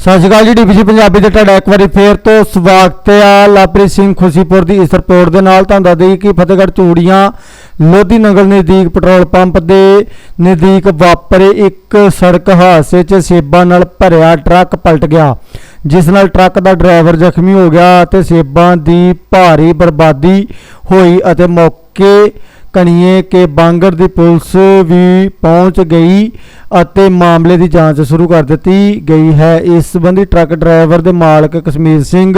ਸਤਿ ਸ਼੍ਰੀ ਅਕਾਲ ਜੀ, ਡੀਪੀਸੀ ਪੰਜਾਬੀ 'ਤੇ ਤੁਹਾਡਾ ਇੱਕ ਵਾਰੀ ਫੇਰ ਤੋਂ ਸਵਾਗਤ ਹੈ ਲਾਪ੍ਰੀਤ ਸਿੰਘ ਖੁਸ਼ੀਪੁਰ ਦੀ ਇਸ ਰਿਪੋਰਟ ਦੇ ਨਾਲ ਤੁਹਾਨੂੰ ਦੱਸ ਦਈਏ ਕਿ ਫਤਿਹਗੜ੍ਹ ਚੂੜੀਆਂ ਲੋਧੀ ਨਗਰ ਨਜ਼ਦੀਕ ਪੈਟਰੋਲ ਪੰਪ ਦੇ ਨਜ਼ਦੀਕ ਵਾਪਰੇ ਇੱਕ ਸੜਕ ਹਾਦਸੇ 'ਚ ਸੇਬਾਂ ਨਾਲ ਭਰਿਆ ਟਰੱਕ ਪਲਟ ਗਿਆ, ਜਿਸ ਨਾਲ ਟਰੱਕ ਦਾ ਡਰਾਈਵਰ ਜ਼ਖਮੀ ਹੋ ਗਿਆ ਅਤੇ ਸੇਬਾਂ ਦੀ ਭਾਰੀ ਬਰਬਾਦੀ ਹੋਈ ਅਤੇ ਮੌਕੇ ਕਣੀਏ ਕਿ ਬਾਂਗੜ ਦੀ ਪੁਲਿਸ ਵੀ ਪਹੁੰਚ ਗਈ ਅਤੇ ਮਾਮਲੇ ਦੀ ਜਾਂਚ ਸ਼ੁਰੂ ਕਰ ਦਿੱਤੀ ਗਈ ਹੈ। ਇਸ ਸੰਬੰਧੀ ਟਰੱਕ ਡਰਾਈਵਰ ਦੇ ਮਾਲਕ ਕਸ਼ਮੀਰ ਸਿੰਘ,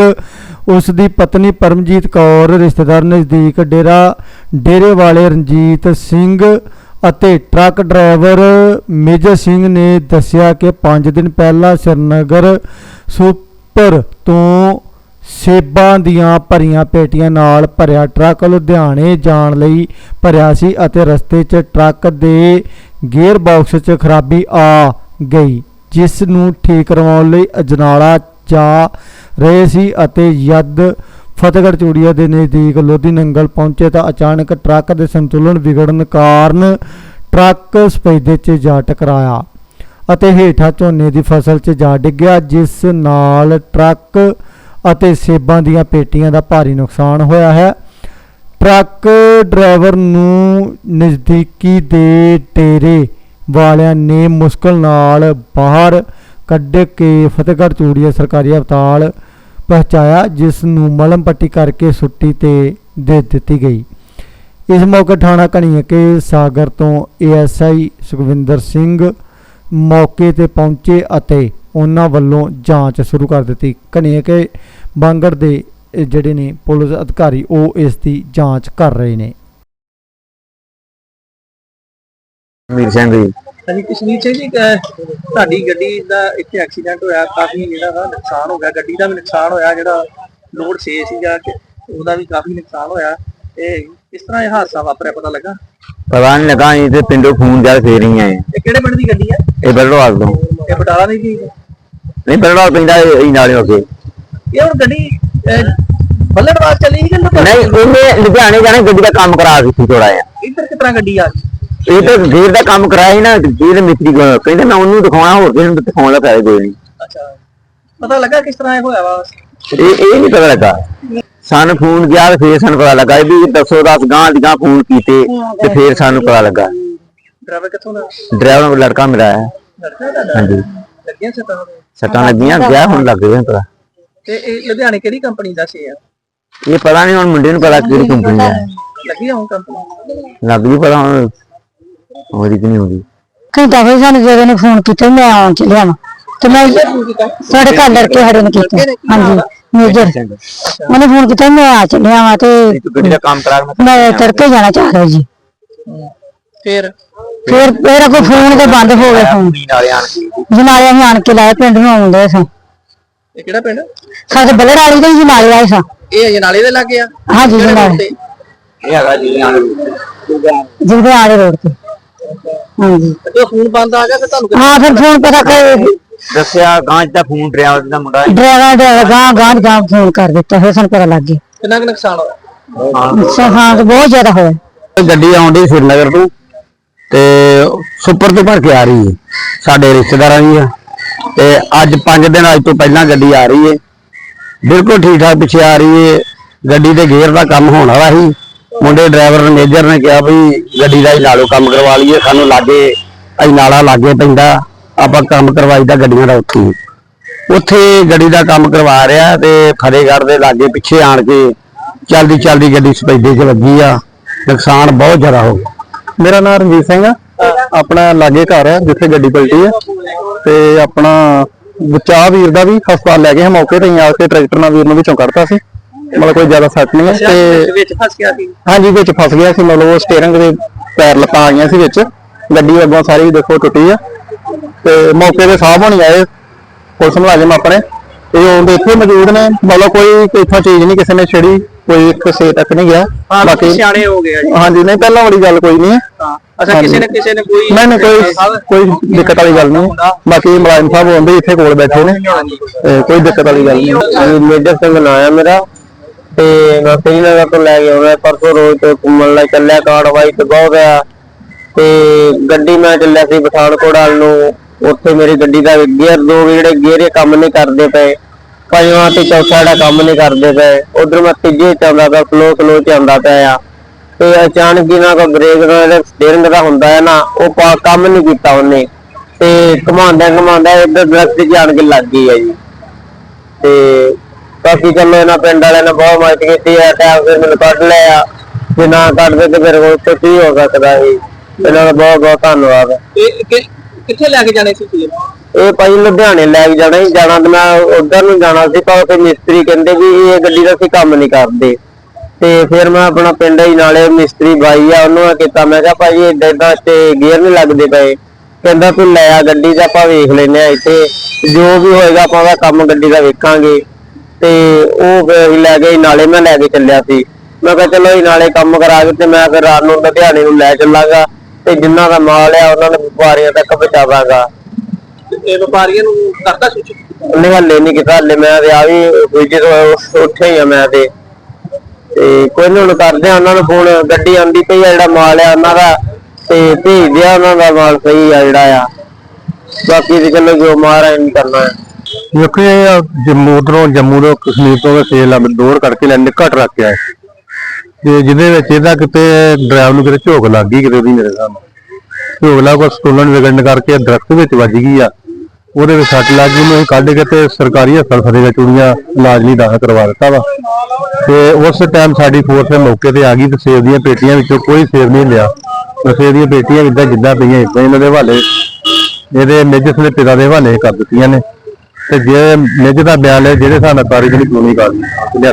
ਉਸ ਦੀ ਪਤਨੀ ਪਰਮਜੀਤ ਕੌਰ, ਰਿਸ਼ਤੇਦਾਰ ਨਜ਼ਦੀਕ ਡੇਰਾ ਡੇਰੇ ਵਾਲੇ ਰਣਜੀਤ ਸਿੰਘ ਅਤੇ ਟਰੱਕ ਡਰਾਈਵਰ ਮੇਜਰ ਸਿੰਘ ਨੇ ਦੱਸਿਆ ਕਿ 5 ਦਿਨ ਪਹਿਲਾਂ ਸ਼੍ਰੀਨਗਰ ਸੁਪਰ ਤੋਂ ਸੇਬਾਂ ਦੀਆਂ ਭਰੀਆਂ ਪੇਟੀਆਂ ਨਾਲ ਭਰਿਆ ਟਰੱਕ ਲੁਧਿਆਣੇ ਜਾਣ ਲਈ ਭਰਿਆ ਸੀ ਅਤੇ ਰਸਤੇ 'ਚ ਟਰੱਕ ਦੇ ਗੇਅਰ ਬਾਕਸ 'ਚ ਖਰਾਬੀ ਆ ਗਈ, ਜਿਸ ਨੂੰ ਠੀਕ ਕਰਵਾਉਣ ਲਈ ਅਜਨਾਲਾ ਜਾ ਰਹੇ ਸੀ ਅਤੇ ਜਦ ਫਤਿਹਗੜ੍ਹ ਚੂੜੀਆ ਦੇ ਨਜ਼ਦੀਕ ਲੋਧੀ ਨੰਗਲ ਪਹੁੰਚੇ ਤਾਂ ਅਚਾਨਕ ਟਰੱਕ ਦੇ ਸੰਤੁਲਨ ਵਿਗੜਨ ਕਾਰਨ ਟਰੱਕ ਸਪੈਦੇ 'ਚ ਜਾ ਟਕਰਾਇਆ ਅਤੇ ਹੇਠਾਂ ਝੋਨੇ ਦੀ ਫਸਲ 'ਚ ਜਾ ਡਿੱਗਿਆ, ਜਿਸ ਨਾਲ ਟਰੱਕ ਅਤੇ ਸੇਬਾਂ ਦੀਆਂ ਪੇਟੀਆਂ ਦਾ ਭਾਰੀ ਨੁਕਸਾਨ ਹੋਇਆ ਹੈ। ਟਰੱਕ ਡਰਾਈਵਰ ਨੂੰ ਨਜ਼ਦੀਕੀ ਦੇ ਡੇਰੇ ਵਾਲਿਆਂ ਨੇ ਮੁਸ਼ਕਲ ਨਾਲ ਬਾਹਰ ਕੱਢ ਕੇ ਫਤਿਹਗੜ੍ਹ ਚੂੜੀਆ ਸਰਕਾਰੀ ਹਸਪਤਾਲ ਪਹੁੰਚਾਇਆ, ਜਿਸ ਨੂੰ ਮਲਮ ਪੱਟੀ ਕਰਕੇ ਛੁੱਟੀ ਤੇ ਦੇ ਦਿੱਤੀ ਗਈ। ਇਸ ਮੌਕੇ ਥਾਣਾ ਕਣੀਕੇ ਸਾਗਰ ਤੋਂ ਏਐਸਆਈ ਸੁਖਵਿੰਦਰ ਸਿੰਘ ਮੌਕੇ ਤੇ ਪਹੁੰਚੇ ਅਤੇ ਉਹਨਾਂ ਵੱਲੋਂ ਜਾਂਚ ਸ਼ੁਰੂ ਕਰ ਦਿੱਤੀ। ਕਣੀਕੇ ਬਾਂਗੜ ਦੇ ਇਹ ਜਿਹੜੇ ਨੇ ਪੁਲਿਸ ਅਧਿਕਾਰੀ ਉਹ ਇਸ ਦੀ ਜਾਂਚ ਕਰ ਰਹੇ ਨੇ। ਮੀਰ ਸਿੰਘ ਜੀ। ਹਾਂਜੀ ਕਸ਼ਮੀਰ ਸਿੰਘ ਜੀ ਤੁਹਾਡੀ ਗੱਡੀ ਦਾ ਇੱਥੇ ਐਕਸੀਡੈਂਟ ਹੋਇਆ ਕਾਫੀ ਜਿਹੜਾ ਵਾ ਨੁਕਸਾਨ ਹੋ ਗਿਆ। ਗੱਡੀ ਦਾ ਵੀ ਨੁਕਸਾਨ ਹੋਇਆ ਜਿਹੜਾ ਲੋਡ 6 ਸੀਗਾ ਕਿ ਉਹਦਾ ਵੀ ਕਾਫੀ ਨੁਕਸਾਨ ਹੋਇਆ। ਤੇ ਕਿਸ ਤਰ੍ਹਾਂ ਇਹ ਹਾਦਸਾ ਵਾਪਰਿਆ ਪਤਾ ਲੱਗਾ? ਪਤਾ ਨਹੀਂ ਲੱਗਾ ਜੀ ਤੇ ਪਿੰਡੋਂ ਫੋਨ ਜਦ ਫੇਰ ਹੀ ਆਏ। ਇਹ ਕਿਹੜੇ ਪਿੰਡ ਦੀ ਗੱਡੀ ਹੈ? ਇਹ ਬਲੜਵਾਲ ਤੋਂ। ਇਹ ਬਟਾਲਾ ਦੀ ਨਹੀਂ ਬਲੜਵਾਲ ਪਿੰਡਾ ਇਹ ਨਾਲੇ ਹੋ ਕੇ। ਇਹ ਹੁਣ ਗੱਡੀ ਬੱਲੜਵਾਲ ਚੱਲੀ ਸੀ ਕਿ? ਨਹੀਂ ਉਹਨੇ ਲੁਧਿਆਣੇ ਜਾਣਾ ਗੱਡੀ ਦਾ ਕੰਮ ਕਰਾ ਦਿੱਤੀ ਥੋੜਾ ਜਿਹਾ। ਇੱਧਰ ਤਰ੍ਹਾਂ ਗੱਡੀ ਆ ਗਈ? ਇਹ ਤਾਂ ਗੇਰ ਦਾ ਕੰਮ ਕਰਾਇਆ ਸੀ ਨਾ ਗੇਰ ਮਿਸਤਰੀ ਕੋਲ। ਕਹਿੰਦੇ ਮੈਂ ਉਹਨੂੰ ਦਿਖਾਉਣਾ ਹੋਰ ਕਿਸੇ ਨੂੰ ਦਿਖਾਉਣ ਦਾ ਫਾਇਦਾ ਕੋਈ ਨਹੀਂ। ਅੱਛਾ। ਪਤਾ ਲੱਗਾ ਕਿਸ ਤਰ੍ਹਾਂ ਇਹ ਹੋਇਆ ਵਾ? ਇਹ ਇਹ ਨਹੀਂ ਪਤਾ ਲੱਗਾ। ਸਾਨੂੰ ਫੋਨ ਗਿਆ ਤੇ ਫੇਰ ਸਾਨੂੰ ਪਤਾ ਲੱਗਾ ਵੀ ਦੱਸੋ ਦਸ ਗਾਂ ਦੀ ਗਾਂ ਫੋਨ ਕੀਤੇ ਤੇ ਫੇਰ ਸਾਨੂੰ ਪਤਾ ਲੱਗਾ। ਡਰਾਈਵਰ ਕਿੱਥੋਂ ਦਾ? ਡਰਾਈਵਰ ਲੜਕਾ ਮੇਰਾ ਹੈ। ਲੜਕਾ ਤੁਹਾਡਾ? ਹਾਂਜੀ। ਲੱਗਿਆ ਸੱਟਾਂ ਲੱਗੀਆਂ ਗਿਆ ਹੁਣ ਲੱਗ ਗਿਆ ਪਤਾ ਤੇ ਇਹ ਲੁਧਿਆਣੇ ਕਿਹੜੀ ਕੰਪਨੀ ਦਾ ਸੀ ਇਹ? ਇਹ ਪਤਾ ਨਹੀਂ ਹੁਣ ਮੁੰਡੇ ਨੂੰ ਪਤਾ ਕਿਹੜੀ ਕੰਪਨੀ ਦਾ। ਹੈ ਲੱਗੀ ਹੋਂ ਕੰਪਨੀ ਲੱਗ ਵੀ ਪਤਾ ਹੁਣ ਹੋਰੀ ਕਿ ਨਹੀਂ ਹੋਰੀ। ਘੰਟਾ ਹੋਇਆ ਸਾਨੂੰ ਜਦੋਂ ਨੇ ਫੋਨ ਕੀਤਾ ਮੈਂ ਆਉਣ ਚੱਲਿਆ ਵਾਂ। ਤੇ ਮੈਂ ਸਾਡੇ ਘਰ ਲੜਕੇ ਸਾਡੇ ਨੇ ਕੀਤਾ। ਹਾਂਜੀ ਮੇਜਰ। ਉਹਨੇ ਫੋਨ ਕੀਤਾ ਮੈਂ ਆ ਚੱਲਿਆ ਵਾਂ ਤੇ ਤੂੰ ਗੱਡੀ ਦਾ ਕੰਮ ਕਰਾ ਮੈਂ ਮੈਂ ਤੜਕੇ ਜਾਣਾ ਚਾਹ ਰਿਹਾ ਜੀ। ਫਿਰ? ਫਿਰ ਮੇਰਾ ਕੋਈ ਫੋਨ ਤੇ ਬੰਦ ਹੋ ਗਿਆ ਫੋਨ। ਨਾਲੇ ਆਣ ਕੇ। ਜਨਾਲੇ ਅਸੀਂ ਆਣ ਕੇ ਲਾਏ ਪਿੰਡ ਨੂੰ ਆਉਂਦੇ ਸਾਂ ਇਹ ਕਿਹੜਾ ਪਿੰਡ? ਸਾਡੇ ਬੱਲੜ ਵਾਲੀ ਦੇ ਜਨਾਲੇ ਆਏ ਸਾਂ। ਇਹ ਅਜਨਾਲੇ ਦੇ ਲੱਗੇ ਆ? ਹਾਂਜੀ ਕਿਹੜੇ road ਜਨਾਲੇ ਤੇ? ਇਹ ਹੈਗਾ ਜੀ ਆਣ ਜਿਹਦੇ ਆਲੇ ਰੋਡ ਤੇ। ਹਾਂਜੀ। ਤੇ ਉਹ ਫੋਨ ਬੰਦ ਆ ਗਿਆ ਤੇ ਤੁਹਾਨੂੰ ਹਾਂ ਫਿਰ ਫੋਨ ਪਤਾ ਕਰ ਦੱਸਿਆ ਗਾਂਜ ਦਾ ਫੋਨ ਡਰਾਈਵਰ ਦਾ ਮੁੰਡਾ ਹੈ। ਡਰਾਈਵਰ ਡਰਾਈਵਰ ਗਾਂ ਗਾਂ ਗਾਂ ਫੋਨ ਕਰ ਦਿੱਤਾ ਫਿਰ ਸਾਨੂੰ ਪਤਾ ਲੱਗ ਗਿਆ। ਕਿੰਨਾ ਕੁ ਨੁਕਸਾਨ ਹੋਇਆ? ਅੱਛਾ ਹਾਂ ਤੇ ਬਹੁਤ ਜ਼ਿਆਦਾ ਹੋਇਆ। ਗੱਡੀ ਆਉਂਦੀ ਸ਼੍ਰੀਨਗਰ ਤੋਂ। ਤੇ ਸੁਪਰ ਤੋਂ ਭਰ ਕੇ ਆ ਰਹੀ ਹੈ। ਸਾਡੇ ਰਿਸ਼ਤੇਦਾਰਾਂ ਦੀ ਆ। ਤੇ ਅੱਜ 5 ਦਿਨ ਅੱਜ ਤੋਂ ਪਹਿਲਾਂ ਗੱਡੀ ਆ ਰਹੀ ਹੈ। ਬਿਲਕੁਲ ਠੀਕ ਠਾਕ ਪਿੱਛੇ ਆ ਰਹੀ ਹੈ। ਗੱਡੀ ਦੇ ਗੇਅਰ ਦਾ ਕੰਮ ਹੋਣ ਵਾਲਾ ਸੀ। ਮੁੰਡੇ ਡਰਾਈਵਰ ਮੈਨੇਜਰ ਨੇ ਕਿਹਾ ਵੀ ਗੱਡੀ ਦਾ ਹੀ ਨਾਲੋਂ ਕੰਮ ਕਰਵਾ ਲਈਏ। ਸਾਨੂੰ ਲਾਗੇ, ਅਸੀਂ ਨਾਲਾ ਲਾਗੇ ਪੈਂਦਾ। ਆਪਾਂ ਕੰਮ ਕਰਵਾਈਦਾ ਗੱਡੀਆਂ ਦਾ ਉੱਥੇ ਉੱਥੇ ਗੱਡੀ ਦਾ ਕੰਮ ਕਰਵਾ ਰਿਹਾ ਤੇ ਫਤਿਹਗੜ੍ਹ ਦੇ ਲਾਗੇ ਪਿੱਛੇ ਆਣ ਕੇ ਚੱਲਦੀ ਚੱਲਦੀ ਗੱਡੀ ਸਪੈਡੇ 'ਚ ਲੱਗੀ ਆ। ਨੁਕਸਾਨ ਬਹੁਤ ਜ਼ਿਆਦਾ ਹੋ ਗਿਆ। ਮੇਰਾ ਨਾਮ ਰਣਜੀਤ ਸਿੰਘ ਆ। ਆਪਣਾ ਲਾਗੇ ਘਰ ਆ, ਜਿੱਥੇ ਗੱਡੀ ਪਲਟੀ ਆ। ਤੇ ਆਪਣਾ ਬਚਾ ਵੀਰ ਦਾ ਵੀ ਹਸਪਤਾਲ ਲੈ ਗਏ ਹਾਂ ਮੌਕੇ ਤੇ ਹੀ ਆ ਕੇ ਟਰੈਕਟਰ ਨਾਲ ਵੀਰ ਨੂੰ ਵਿੱਚੋਂ ਕੱਢਤਾ ਸੀ। ਮਤਲਬ ਕੋਈ ਜ਼ਿਆਦਾ ਸੱਟ ਨਹੀਂ ਹੈ ਤੇ ਵਿੱਚ ਫਸ ਗਿਆ ਸੀ ਹਾਂਜੀ, ਵਿੱਚ ਫਸ ਗਿਆ ਸੀ, ਮਤਲਬ ਉਹ ਸਟੀਅਰਿੰਗ ਦੇ ਪੈਰ ਲੱਤਾਂ ਗਈਆਂ ਸੀ ਵਿੱਚ। ਗੱਡੀ ਅੱਗੋਂ ਸਾਰੀ ਦੇਖੋ ਟੁੱਟੀ ਆ। ਤੇ ਮੌਕੇ ਤੇ ਸਾਹਬ ਹੋਣੀ ਆਏ ਪੁਲਿਸ ਮੁਲਾਜ਼ਮ ਆਪਣੇ। ਤੇ ਉਹ ਇੱਥੇ ਮੌਜੂਦ ਨੇ। ਮਤਲਬ ਕੋਈ ਇੱਥੋਂ ਚੀਜ਼ ਨਹੀਂ, ਕਿਸੇ ਨੇ ਛੇੜੀ। ਕੋਈ ਕਿਸੇ ਤੱਕ ਨਹੀਂ ਗਿਆ। ਹਾਂ ਬਾਕੀ ਸਿਆਣੇ ਹੋ ਗਏ ਆ ਜੀ। ਹਾਂਜੀ ਨਹੀਂ ਪਹਿਲਾਂ ਵਾਲੀ ਗੱਲ ਕੋਈ ਨਹੀਂ। ਹੈ ਹਾਂ ਅੱਛਾ ਕਿਸੇ ਨੇ ਕਿਸੇ ਨੇ ਕੋਈ ਨਹੀਂ ਨਹੀਂ ਕੋਈ ਕੋਈ ਦਿੱਕਤ ਵਾਲੀ ਗੱਲ ਨਹੀਂ। ਬਾਕੀ ਮੁਲਾਜ਼ਮ ਸਾਹਿਬ ਹੁੰਦੇ ਇੱਥੇ ਕੋਲ ਬੈਠੇ ਨੇ। ਤੇ ਕੋਈ ਦਿੱਕਤ ਵਾਲੀ ਗੱਲ ਨਹੀਂ। ਮੇਜਰ ਸਿੰਘ ਨਾਂ ਹੈ ਮੇਰਾ। ਤੇ ਮੈਂ ਸ੍ਰੀਨਗਰ ਤੋਂ ਲੈ ਕੇ ਆਉਣਾ। ਪਰਸੋਂ ਰੋਜ਼ ਤੋਂ ਘੁੰਮਣ ਲਈ ਚੱਲਿਆ ਕਾਰਵਾਈ ਤੇ ਬਹੁਤ ਆ। ਤੇ ਗੱਡੀ ਮੈਂ ਚੱਲਿਆ ਸੀ ਪਠਾਨਕੋਟ ਵੱਲ ਨੂੰ। ਉੱਥੇ ਮੇਰੀ ਗੱਡੀ ਦਾ ਗੇਅਰ ਦੋ ਜਿਹੜੇ ਗੇਅਰ ਕੰਮ ਨਹੀਂ ਕਰਦੇ ਪਏ। ਪੰਜਵਾਂ ਤੇ ਚੌਥਾ ਜਿਹੜਾ ਕੰਮ ਨਹੀਂ ਕਰਦੇ ਪਏ, ਉਧਰ ਮੈਂ ਤੀਜੇ ਚ ਆਉਂਦਾ ਪਿਆ ਸਲੋ ਸਲੋ ਚ ਆਉਂਦਾ ਪਿਆ ਆ। ਤੇ ਅਚਾਨਕ ਹੀ ਨਾ ਕੋ ਬ੍ਰੇਕ ਦਾ ਸਟੀਅਰਿੰਗ ਦਾ ਹੁੰਦਾ ਹੈ ਨਾ, ਉਹ ਕੰਮ ਨਹੀਂ ਕੀਤਾ ਉਹਨੇ। ਤੇ ਘਮਾਉਂਦਾ ਘਮਾਉਂਦਾ ਇੱਧਰ ਦਰਖਤ 'ਚ ਆਣ ਕੇ ਲੱਗ ਗਈ ਹੈ ਜੀ। ਤੇ ਬਾਕੀ ਚਲੋ ਇਹਨਾਂ ਪਿੰਡ ਵਾਲਿਆਂ ਨੇ ਬਹੁਤ ਮਦਦ ਕੀਤੀ ਹੈ ਟਾਈਮ ਫਿਰ ਮੈਨੂੰ ਕੱਢ ਲਿਆ। ਜੇ ਨਾ ਕੱਢਦੇ ਤੇ ਫਿਰ ਉਹ ਤੇ ਕੀ ਹੋ ਸਕਦਾ ਸੀ? ਇਹਨਾਂ ਦਾ ਬਹੁਤ ਬਹੁਤ ਧੰਨਵਾਦ। ਇਹ ਕਿੱਥੇ ਲੈ ਕੇ ਜਾਣੇ ਸੀ ਤੁਸੀਂ? ਇਹ ਭਾਈ ਲੁਧਿਆਣੇ ਲੈ ਕੇ ਜਾਣਾ ਸੀ, ਜਾਣਾ ਤੇ ਮੈਂ ਉਧਰ ਨੂੰ ਜਾਣਾ ਸੀ, ਪਰ ਉੱਥੇ ਮਿਸਤਰੀ ਕਹਿੰਦੇ ਵੀ ਇਹ ਗੱਡੀ ਦਾ ਅਸੀਂ ਕੰਮ ਨਹੀਂ ਕਰਦੇ। ਤੇ ਫਿਰ ਮੈਂ ਆਪਣਾ ਪਿੰਡ ਹੀ ਨਾਲੇ ਮਿਸਤਰੀ ਬਾਈ ਆ, ਉਹਨੂੰ ਕੀਤਾ, ਮੈਂ ਕਿਹਾ ਭਾਈ ਏਦਾਂ ਏਦਾਂ ਤੇ ਗੇਅਰ ਨਹੀਂ ਲੱਗਦੇ ਪਏ। ਕਹਿੰਦਾ ਤੂੰ ਲੈ ਆ ਗੱਡੀ ਦਾ ਆਪਾਂ ਵੇਖ ਲੈਨੇ ਆ ਇੱਥੇ। ਜੋ ਵੀ ਹੋਏਗਾ ਆਪਾਂ ਉਹਦਾ ਕੰਮ ਗੱਡੀ ਦਾ ਵੇਖਾਂਗੇ। ਤੇ ਉਹ ਫਿਰ ਲੈ ਗਏ, ਨਾਲੇ ਮੈਂ ਲੈ ਕੇ ਚੱਲਿਆ ਸੀ। ਮੈਂ ਕਿਹਾ ਚਲੋ ਇਹ ਨਾਲੇ ਕੰਮ ਕਰਾ ਕੇ ਤੇ ਮੈਂ ਫਿਰ ਰਾਤ ਨੂੰ ਲੁਧਿਆਣੇ ਨੂੰ ਲੈ ਚੱਲਾਂਗਾ। ਤੇ ਜਿੰਨਾ ਦਾ ਮਾਲ ਆ, ਉਹਨਾਂ ਨੂੰ ਵਪਾਰੀਆਂ ਤੱਕ ਪਹੁੰਚਾਵਾਂਗਾ ਇਹ ਵਪਾਰੀਆਂ ਨੂੰ ਕਰਦਾ ਸੂਚਿਤ ਉਹਨੇ ਹੱਲੇ ਨਹੀਂ ਕੀਤਾ ਹੱਲੇ ਮੈਂ ਤੇ ਆ ਵੀ ਦੂਜੇ ਤੋਂ ਉੱਠੇ ਹੀ ਆ ਮੈਂ ਤੇ। ਤੇ ਕੋਈ ਨੀ ਹੁਣ ਕਰਦੇ ਆ ਉਹਨਾਂ ਨੂੰ ਫੋਨ ਗੱਡੀ ਆਂਦੀ ਪਈ ਆ ਜਿਹੜਾ ਮਾਲ ਆ ਉਹਨਾਂ ਦਾ ਤੇ ਭੇਜ ਦਿਆ ਉਹਨਾਂ ਦਾ ਮਾਲ ਸਹੀ ਆ ਜਿਹੜਾ ਆ। ਬਾਕੀ ਤੇ ਚਲੋ ਜੋ ਮਾਰਾ ਨਹੀਂ ਕਰਨਾ ਹੈ ਦੇਖੋ ਇਹ ਜੰਮੂ ਤੋਂ ਜੰਮੂ ਤੋਂ ਕਸ਼ਮੀਰ ਤੋਂ ਸੇਲ ਆ ਦੌੜ ਕਰਕੇ ਲੈਣ ਨਿੱਕਾ ਟਰੱਕ ਆ ਇਹ। ਤੇ ਜਿਹਦੇ ਵਿੱਚ ਇਹਦਾ ਕਿਤੇ ਡਰਾਈਵਰ ਨੂੰ ਕਿਤੇ ਝੋਕ ਲੱਗ ਗਈ ਕਿਤੇ ਉਹਦੀ ਮੇਰੇ ਸਾਹਮਣੇ ਝੋਕ ਲੱਗ ਕੋ ਸਟੋਲਨ ਵਿਗੜਨ ਕਰਕੇ ਦਰਖਤ ਵਿੱਚ ਵੱਜ ਗਈ ਆ। ਉਹਦੇ ਵਿੱਚ ਸੱਟ ਲੱਗ ਗਈ ਉਹਨੂੰ ਕੱਢ ਕੇ ਤੇ ਸਰਕਾਰੀ ਹਸਪਤਾਲ ਫਤਿਹਗੜ੍ਹ ਚੂੜੀਆਂ ਇਲਾਜ ਲਈ ਦਾਖਲ ਕਰਵਾ ਦਿੱਤਾ ਵਾ। ਤੇ ਉਸ ਟਾਈਮ ਸਾਡੀ ਫੋਰਸ ਮੌਕੇ ਤੇ ਆ ਗਈ ਤੇ ਸੇਬ ਦੀਆਂ ਪੇਟੀਆਂ ਵਿੱਚੋਂ ਕੋਈ ਸੇਬ ਨਹੀਂ ਲਿਆ। ਸੇਬ ਦੀਆਂ ਪੇਟੀਆਂ ਇਦਾਂ ਜਿੱਦਾਂ ਪਈਆਂ ਇਦਾਂ ਇਹਨਾਂ ਦੇ ਹਵਾਲੇ ਇਹਦੇ ਮੇਜਸ ਦੇ ਪਿਤਾ ਦੇ ਹਵਾਲੇ ਕਰ ਦਿੱਤੀਆਂ ਨੇ। ਤੇ ਜੇ ਮੇਜ ਦਾ ਬਿਆਨ ਹੈ ਜਿਹੜੇ ਸਾਨੂੰ ਨਾਲ ਕਾਰਜ ਨਹੀਂ ਕਾਨੂੰਨੀ ਕਾਰਜ ਲਿਆ